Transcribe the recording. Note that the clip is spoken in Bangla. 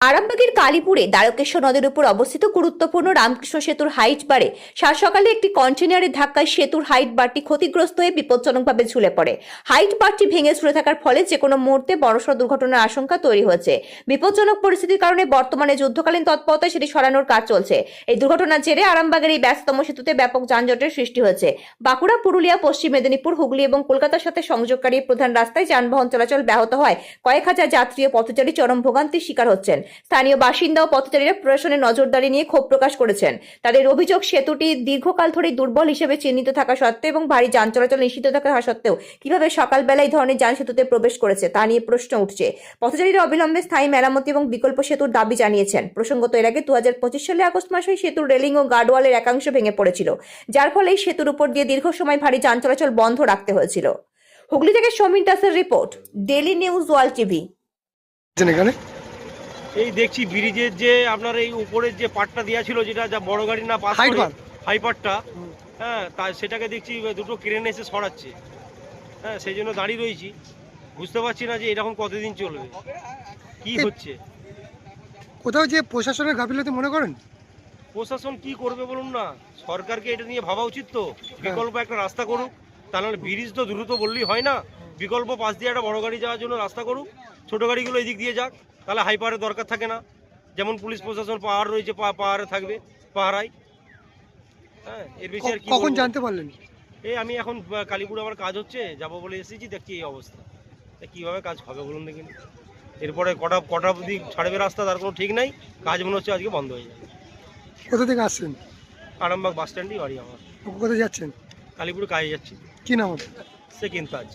আরামবাগের কালীপুরে দ্বারকেশ্বর নদের উপর অবস্থিত গুরুত্বপূর্ণ রামকৃষ্ণ সেতুর হাইট বারে সাত সকালে একটি কন্টেনারের ধাক্কায় সেতুর হাইট বারটি ক্ষতিগ্রস্ত হয়ে বিপজ্জনকভাবে ঝুলে পড়ে। হাইট বারটি ভেঙে ঝুলে থাকার ফলে যে কোনো মুহূর্তে বড়সড় দুর্ঘটনার আশঙ্কা তৈরি হয়েছে বিপজ্জনক পরিস্থিতির কারণে বর্তমানে যুদ্ধকালীন তৎপরতায় সেটি সরানোর কাজ চলছে। এই দুর্ঘটনার জেরে আরামবাগের এই ব্যস্ততম সেতুতে ব্যাপক যানজটের সৃষ্টি হয়েছে। বাঁকুড়া, পুরুলিয়া, পশ্চিম মেদিনীপুর, হুগলি এবং কলকাতার সাথে সংযোগকারী প্রধান রাস্তায় যানবাহন চলাচল ব্যাহত হয়। কয়েক হাজার যাত্রী ও পথচারী চরম ভোগান্তির শিকার হচ্ছেন। স্থানীয় বাসিন্দা ও পথচারীরা প্রশাসনের নজরদারি নিয়ে ক্ষোভ প্রকাশ করেছেন। তাদের অভিযোগ, সেতুটি দীর্ঘকাল ধরে দুর্বল হিসেবে চিহ্নিত থাকা সত্ত্বেও এবং ভারী যান চলাচল নিষিদ্ধ থাকা সত্ত্বেও কীভাবে সকালবেলা এই ধরনের যান সেতুতে প্রবেশ করেছে তা নিয়ে প্রশ্ন উঠছে। পথচারীরা অবিলম্বে স্থায়ী মেরামতি এবং বিকল্প সেতুর দাবি জানিয়েছেন। প্রসঙ্গত, এর আগে দু হাজার পঁচিশ সালে আগস্ট মাসে সেতুর রেলিং ও গার্ডওয়ালের একাংশ ভেঙে পড়েছিল, যার ফলে এই সেতুর উপর দিয়ে দীর্ঘ সময় ভারী যান চলাচল বন্ধ রাখতে হয়েছিল। হুগলি থেকে সমীর দাসের report daily news world TV. এই দেখছি ব্রিজের যে আপনার এই উপরের যে পাটটা দেওয়া ছিল যেটা যা বড় গাড়ি না পাস Height করে bar। হাই পাটটা হ্যাঁ তা সেটাকে দেখছি দুটো ক্রেন এসে সরাচ্ছে। হ্যাঁ সেই জন্য দাঁড়িয়ে রয়েছি। বুঝতে পারছি না যে এরকম কতদিন চলবে। কি হচ্ছে? কোথাও যে প্রশাসনের গাফিলতি মনে করেন? প্রশাসন কি করবে বলুন না? সরকারকে এটা নিয়ে ভাবা উচিত তো। বিকল্প একটা রাস্তা করুক। তা নাহলে ব্রিজ তো দ্রুত বললেই হয় না। বিকল্প পাশ দিয়ে একটা বড় গাড়ি যাওয়ার জন্য রাস্তা করুক। ছোট গাড়িগুলো এদিক দিয়ে যাক তাহলে হাই পাওয়ারের দরকার থাকে না। যেমন পুলিশ প্রশাসন পাহাড় রয়েছে পাহাড়ে থাকবে পাহারায়। হ্যাঁ এর বেশি আর কি কখন জানতে পারলেন? এই আমি এখন কালীপুরে আমার কাজ হচ্ছে যাব বলে এসেছি দেখছি এই অবস্থা। তা কীভাবে কাজ হবে বলুন দেখিনি এরপরে কটা কটা অবধি ছাড়বে রাস্তা তার কোনো ঠিক নাই। কাজ মনে হচ্ছে আজকে বন্ধ হয়ে যাবে। কোথা থেকে আসছেন? আরামবাগ বাস স্ট্যান্ডই বাড়ি আমার। কোথায় যাচ্ছেন? কালীপুরে কাজে যাচ্ছি। কি নাম? সেকেন্ড কাজ